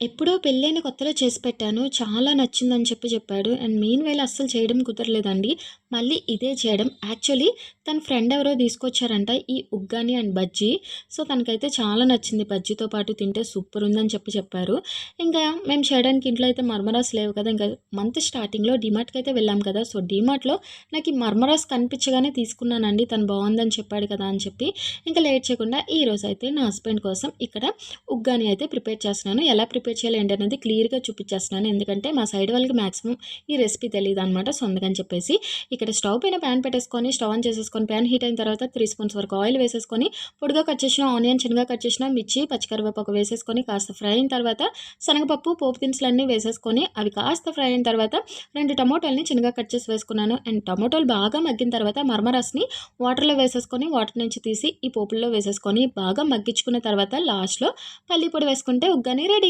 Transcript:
ఎప్పుడో పెళ్ళైన కొత్తలో చేసి పెట్టాను. చాలా నచ్చిందని చెప్పి చెప్పాడు. అండ్ మెయిన్ వైల్ అస్సలు చేయడం కుదరలేదండి. మళ్ళీ ఇదే చేయడం. యాక్చువల్లీ తన ఫ్రెండ్ ఎవరో తీసుకొచ్చారంట ఈ ఉగ్గాని అండ్ బజ్జీ. సో తనకైతే చాలా నచ్చింది. బజ్జీతో పాటు తింటే సూపర్ ఉందని చెప్పి చెప్పారు. ఇంకా మేము చేయడానికి ఇంట్లో అయితే మర్మరాస్ లేవు కదా! ఇంకా మంత్ స్టార్టింగ్‌లో డీమార్ట్‌కి అయితే వెళ్ళాం కదా! సో డీమార్ట్‌లో నాకు ఈ మర్మరాస్ కనిపించగానే తీసుకున్నానండి. తను బాగుందని చెప్పాడు కదా అని చెప్పి. ఇంకా లేట్ చేయకుండా ఈరోజు అయితే నా హస్బెండ్ కోసం ఇక్కడ ఉగ్గాని అయితే ప్రిపేర్ చేస్తున్నాను. ఎలా ప్రిపేర్ చేయాలి ఏంటి అనేది క్లియర్‌గా చూపించేస్తున్నాను. ఎందుకంటే మా సైడ్ వాళ్ళకి మాక్సిమం ఈ రెసిపీ తెలియదు అనమాట సో అందుకని చెప్పేసి ఇక్కడ స్టవ్ పైన ప్యాన్ పెట్టేసుకొని స్టవ్ ఆన్ చేసేసుకొని ప్యాన్ హీట్ అయిన తర్వాత త్రీ స్పూన్స్ వరకు ఆయిల్ వేసేసుకొని పొడిగా కట్ చేసిన ఆనియన్, చిన్నగా కట్ చేసిన మిర్చి, పచ్చికరివేపాకు వేసేసుకొని కాస్త ఫ్రై అయిన తర్వాత శనగపప్పు, పోపు దినుసులన్నీ వేసేసుకొని అవి కాస్త ఫ్రై అయిన తర్వాత రెండు టమోటాలని చిన్నగా కట్ చేసి వేసుకున్నాను. అండ్ టమోటాలు బాగా మగ్గిన తర్వాత మర్మరస్ని వాటర్‌లో వేసేసుకొని వాటర్ నుంచి తీసి ఈ పోపుల్లో వేసేసుకొని బాగా మగ్గించుకున్న తర్వాత లాస్ట్‌లో పల్లి పొడి వేసుకుంటే ఉగ్గాని రెడీ.